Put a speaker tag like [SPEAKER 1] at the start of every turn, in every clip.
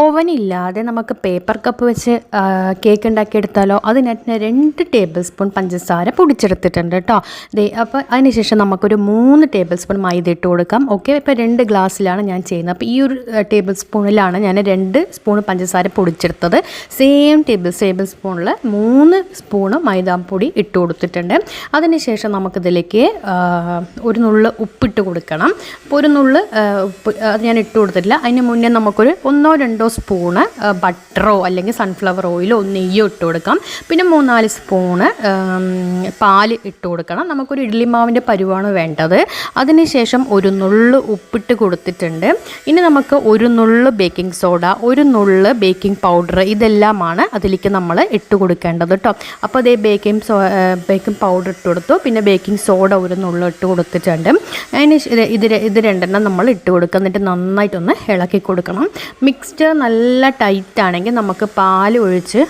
[SPEAKER 1] Oven ഇല്ലാതെ നമുക്ക് paper cup വെച്ച് കേക്ക് ഉണ്ടാക്കിയെടുത്താലോ? അതിനകത്ത് രണ്ട് ടേബിൾ സ്പൂൺ പഞ്ചസാര പൊടിച്ചെടുത്തിട്ടുണ്ട് കേട്ടോ ദേ അപ്പോൾ അതിനുശേഷം നമുക്കൊരു മൂന്ന് ടേബിൾ സ്പൂൺ മൈദ ഇട്ട് കൊടുക്കാം. ഓക്കെ ഇപ്പോൾ രണ്ട് ഗ്ലാസ്സിലാണ് ഞാൻ ചെയ്യുന്നത്. അപ്പോൾ ഈ ഒരു ടേബിൾ സ്പൂണിലാണ് ഞാൻ രണ്ട് സ്പൂൺ പഞ്ചസാര പൊടിച്ചെടുത്തത്. സെയിം ടേബിൾ ടേബിൾ സ്പൂണിൽ മൂന്ന് സ്പൂണ് മൈദാപ്പൊടി ഇട്ട് കൊടുത്തിട്ടുണ്ട്. അതിനുശേഷം നമുക്കിതിലേക്ക് ഒരു നുള്ള് ഉപ്പിട്ട് കൊടുക്കണം. അപ്പോൾ ഒരു നുള്ള് ഉപ്പ് അത് ഞാൻ ഇട്ട് കൊടുത്തിട്ടില്ല. അതിന് മുന്നേ നമുക്കൊരു ഒന്നോ രണ്ടോ സ്പൂണ് ആ, ബട്ടറോ അല്ലെങ്കിൽ സൺഫ്ലവർ ഓയിലോ നെയ്യോ ഇട്ട് കൊടുക്കാം. പിന്നെ മൂന്നാൽ സ്പൂണ് പാൽ ഇട്ട് കൊടുക്കണം. നമുക്കൊരു ഇഡ്ഡലി മാവിന്റെ പരുവാണ് വേണ്ടത്. അതിനുശേഷം ഒരു നുള്ള് ഉപ്പിട്ട് കൊടുത്തിട്ടുണ്ട്. ഇനി നമുക്ക് ഒരു നുള്ള് ബേക്കിംഗ് സോഡ ഒരു നുള്ള് ബേക്കിംഗ് പൗഡർ ഇതെല്ലാമാണ് അതിലേക്ക് നമ്മൾ ഇട്ട് കൊടുക്കേണ്ടത് കേട്ടോ അപ്പോൾ അതേ ബേക്കിംഗ് സോ ബേക്കിംഗ് പൗഡർ ഇട്ട് കൊടുത്തു. പിന്നെ ബേക്കിംഗ് സോഡ ഒരു നുള്ള് ഇട്ട് കൊടുത്തിട്ടുണ്ട്. അതിന് ഇത് ഇത് രണ്ടെണ്ണം നമ്മൾ ഇട്ട് കൊടുക്കുക. എന്നിട്ട് നന്നായിട്ടൊന്ന് ഇളക്കി കൊടുക്കണം. മിക്സ്ചർ നല്ല ടൈറ്റ് ആണെങ്കിൽ നമുക്ക് പാൽ ഒഴിച്ച്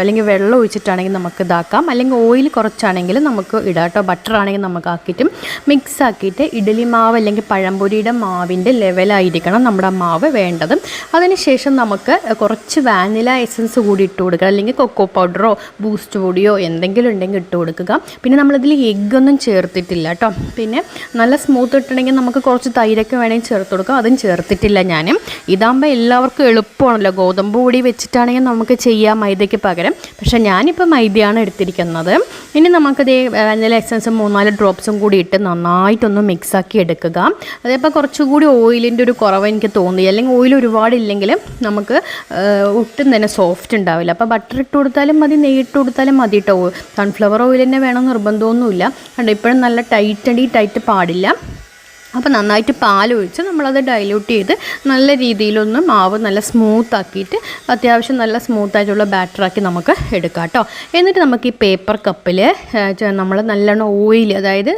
[SPEAKER 1] അല്ലെങ്കിൽ വെള്ളം ഒഴിച്ചിട്ടാണെങ്കിൽ നമുക്ക് ഇതാക്കാം. അല്ലെങ്കിൽ ഓയിൽ കുറച്ചാണെങ്കിൽ നമുക്ക് ഇടാം കേട്ടോ. ബട്ടർ ആണെങ്കിൽ നമുക്ക് ആക്കിയിട്ടും. മിക്സ് ആക്കിയിട്ട് ഇഡലി മാവ് അല്ലെങ്കിൽ പഴംപൊരിയുടെ മാവിന്റെ ലെവലായിരിക്കണം നമ്മുടെ മാവ് വേണ്ടത്. അതിനുശേഷം നമുക്ക് കുറച്ച് വാനില എസൻസ് കൂടി ഇട്ട് കൊടുക്കുക. അല്ലെങ്കിൽ കൊക്കോ പൗഡറോ ബൂസ്റ്റ് പൊടിയോ എന്തെങ്കിലും ഉണ്ടെങ്കിൽ ഇട്ട് കൊടുക്കുക. പിന്നെ നമ്മളിതിൽ എഗ്ഗൊന്നും ചേർത്തിട്ടില്ല കേട്ടോ. പിന്നെ നല്ല സ്മൂത്ത് ഇട്ടണമെങ്കിൽ നമുക്ക് കുറച്ച് തൈരൊക്കെ വേണമെങ്കിൽ ചേർത്ത് കൊടുക്കാം. അതും ചേർത്തിട്ടില്ല ഞാൻ. ഇതാകുമ്പോൾ എല്ലാവർക്കും എളുപ്പമാണല്ലോ. ഗോതമ്പ് പൊടി വെച്ചിട്ടാണെങ്കിൽ നമുക്ക് ചെയ്യാം മൈദയ്ക്ക് പകരം. പക്ഷേ ഞാനിപ്പോൾ മൈദയാണ് എടുത്തിരിക്കുന്നത്. ഇനി നമുക്കത് വാനില എസൻസ് മൂന്നാൽ ഡ്രോപ്സും കൂടി ഇട്ട് നന്നായിട്ടൊന്ന് മിക്സാക്കി എടുക്കുക. അതേപോലെ കുറച്ചുകൂടി ഓയിലിന്റെ ഒരു കുറവ് എനിക്ക് തോന്നി. അല്ലെങ്കിൽ ഓയിൽ ഒരുപാടില്ലെങ്കിലും നമുക്ക് ഒട്ടും തന്നെ സോഫ്റ്റ് ഉണ്ടാവില്ല. അപ്പോൾ ബട്ടർ ഇട്ട് കൊടുത്താലും മതി നെയ്യ് ഇട്ട് കൊടുത്താലും മതി കേട്ടോ. സൺഫ്ലവർ ഓയിൽ തന്നെ വേണം നിർബന്ധമൊന്നുമില്ല. കണ്ടോ ഇപ്പോഴും നല്ല ടൈറ്റ് അടി ടൈറ്റ് പാടില്ല. അപ്പോൾ നന്നായിട്ട് പാലൊഴിച്ച് നമ്മളത് ഡൈല്യൂട്ട് ചെയ്ത് നല്ല രീതിയിലൊന്ന് മാവ് നല്ല സ്മൂത്ത് ആക്കിയിട്ട് അത്യാവശ്യം നല്ല സ്മൂത്തായിട്ടുള്ള ബാറ്ററാക്കി നമുക്ക് എടുക്കാം കേട്ടോ എന്നിട്ട് നമുക്ക് ഈ പേപ്പർ കപ്പിൽ നമ്മൾ നല്ലോണം ഓയിൽ അതായത്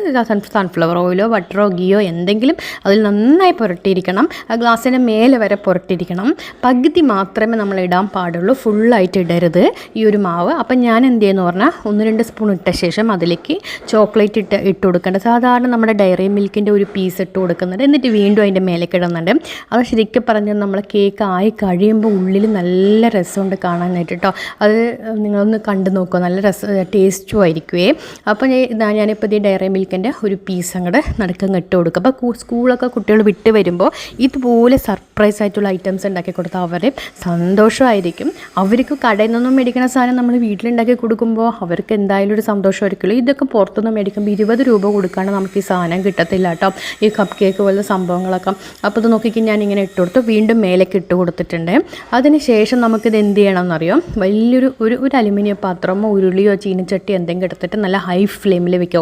[SPEAKER 1] സൺഫ്ലവർ ഓയിലോ ബട്ടറോ ഗിയോ എന്തെങ്കിലും അതിൽ നന്നായി പുരട്ടിയിരിക്കണം. ആ ഗ്ലാസ്സിന്റെ മേലെ വരെ പുരട്ടിയിരിക്കണം. പകുതി മാത്രമേ നമ്മൾ ഇടാൻ പാടുള്ളൂ. ഫുള്ളായിട്ട് ഇടരുത് ഈ ഒരു മാവ്. അപ്പം ഞാൻ എന്ത് ചെയ്യുന്നു പറഞ്ഞാൽ ഒന്ന് രണ്ട് സ്പൂൺ ഇട്ട ശേഷം അതിലേക്ക് ചോക്ലേറ്റ് ഇട്ട് ഇട്ട് കൊടുക്കേണ്ടത് സാധാരണ നമ്മുടെ ഡയറി മിൽക്കിന്റെ ഒരു പീസ് ഇട്ട് കൊടുക്കുന്നുണ്ട് എന്നിട്ട് വീണ്ടും അതിന്റെ മേലെ കിടുന്നുണ്ട്. അത് ശരിക്കും പറഞ്ഞാൽ നമ്മൾ കേക്ക് ആയി കഴിയുമ്പോൾ ഉള്ളിൽ നല്ല രസമുണ്ട് കാണാനായിട്ട് കേട്ടോ അത് നിങ്ങളൊന്ന് കണ്ടു നോക്കുക നല്ല രസം ടേസ്റ്റും ആയിരിക്കുമേ അപ്പോൾ ഞാൻ ഞാനിപ്പോൾ ഈ ഡയറി മിൽക്കിന്റെ ഒരു പീസ് അങ്ങോട്ട് നടക്കം ഇട്ട് കൊടുക്കും. അപ്പോൾ സ്കൂളൊക്കെ കുട്ടികൾ വിട്ട് വരുമ്പോൾ ഇതുപോലെ സർപ്രൈസ് ആയിട്ടുള്ള ഐറ്റംസ് ഉണ്ടാക്കി കൊടുത്താൽ അവർ സന്തോഷമായിരിക്കും. അവർക്ക് കടയിൽ നിന്നും മേടിക്കുന്ന സാധനം നമ്മൾ വീട്ടിലുണ്ടാക്കി കൊടുക്കുമ്പോൾ അവർക്ക് എന്തായാലും ഒരു സന്തോഷമായിരിക്കുമല്ലോ ഇതൊക്കെ പുറത്തുനിന്ന് മേടിക്കുമ്പോൾ ഇരുപത് രൂപ കൊടുക്കാണ്ട് നമുക്ക് ഈ സാധനം കിട്ടത്തില്ല കേട്ടോ ഈ കപ്പ് കേക്ക് പോലുള്ള സംഭവങ്ങളൊക്കെ. അപ്പോൾ ഇത് നോക്കിക്ക് ഞാൻ ഇങ്ങനെ ഇട്ട് കൊടുത്തു. വീണ്ടും മേലേക്ക് ഇട്ട് കൊടുത്തിട്ടുണ്ട്. അതിന് ശേഷം നമുക്കിത് എന്ത് ചെയ്യണം ചെയ്യണമെന്നറിയോ? വലിയൊരു ഒരു ഒരു അലുമിനിയം പാത്രമോ ഉരുളിയോ ചീനച്ചട്ടി എന്തെങ്കിലും എടുത്തിട്ട് നല്ല ഹൈ ഫ്ലെയിമിൽ വെക്കുക.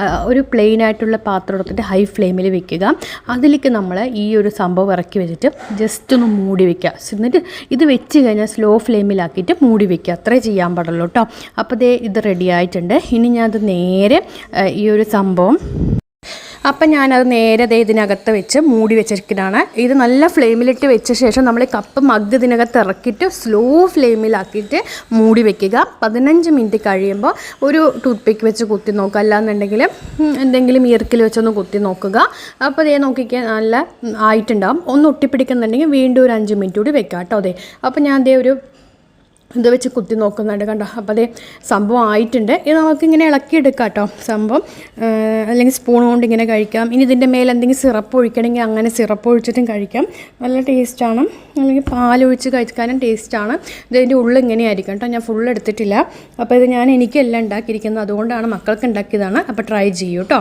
[SPEAKER 1] ആ, ഒരു പ്ലെയിൻ ആയിട്ടുള്ള പാത്രം എടുത്തിട്ട് ഹൈ ഫ്ലെയിമിൽ വെക്കുക. അതിലേക്ക് നമ്മൾ ഈ ഒരു സംഭവം ഇറക്കി വെച്ചിട്ട് ജസ്റ്റ് ഒന്ന് മൂടി വെക്കുക. എന്നിട്ട് ഇത് വെച്ച് കഴിഞ്ഞാൽ സ്ലോ ഫ്ലെയിമിലാക്കിയിട്ട് മൂടി വെക്കുക. അത്രേ ചെയ്യാൻ പാടുള്ളൂ കേട്ടോ അപ്പോൾ ഇത് റെഡി ആയിട്ടുണ്ട്. ഇനി ഞാനത് നേരെ ഈ ഒരു സംഭവം അപ്പം ഞാനത് നേരെ ഇതിനകത്ത് വെച്ച് മൂടി വെച്ചിരിക്കുന്നതാണ്. ഇത് നല്ല ഫ്ലെയിമിലിട്ട് വെച്ച ശേഷം നമ്മൾ കപ്പ് മഗ് ഇതിനകത്ത് ഇറക്കിയിട്ട് സ്ലോ ഫ്ലെയിമിലാക്കിയിട്ട് മൂടി വെക്കുക. പതിനഞ്ച് മിനിറ്റ് കഴിയുമ്പോൾ ഒരു ടൂത്ത് പിക്ക് വെച്ച് കുത്തി നോക്കുക. അല്ലാന്നുണ്ടെങ്കിൽ എന്തെങ്കിലും ഇയർക്കിൽ വെച്ചൊന്ന് കുത്തി നോക്കുക. അപ്പോൾ അതേ നോക്കിക്കാൻ നല്ല ആയിട്ടുണ്ടാകും ഒന്ന് ഒട്ടിപ്പിടിക്കുന്നുണ്ടെങ്കിൽ വീണ്ടും ഒരു അഞ്ച് മിനിറ്റ് കൂടി വെക്കാം കേട്ടോ അതെ അപ്പോൾ ഞാൻ അതേ ഒരു ഇത് വെച്ച് കുത്തി നോക്കുന്നുണ്ട് കണ്ടോ? അപ്പോൾ അതേ സംഭവം ആയിട്ടുണ്ട്. ഇത് നമുക്കിങ്ങനെ ഇളക്കിയെടുക്കാം കേട്ടോ സംഭവം. അല്ലെങ്കിൽ സ്പൂൺ കൊണ്ട് ഇങ്ങനെ കഴിക്കാം. ഇനി ഇതിന്റെ മേലെ എന്തെങ്കിലും സിറപ്പ് ഒഴിക്കണമെങ്കിൽ അങ്ങനെ സിറപ്പ് ഒഴിച്ചിട്ടും കഴിക്കാം. നല്ല ടേസ്റ്റാണ് അല്ലെങ്കിൽ പാലൊഴിച്ച് കഴിക്കാനും ടേസ്റ്റാണ് ഇതിന്റെ ഉള്ളിൽ ഇങ്ങനെയായിരിക്കും കേട്ടോ. ഞാൻ ഫുൾ എടുത്തിട്ടില്ല. അപ്പോൾ ഇത് ഞാൻ എനിക്കല്ല ഉണ്ടാക്കിയിരിക്കുന്നത് അതുകൊണ്ടാണ് മക്കൾക്ക് ഉണ്ടാക്കിയതാണ്. അപ്പോൾ ട്രൈ ചെയ്യൂ കേട്ടോ.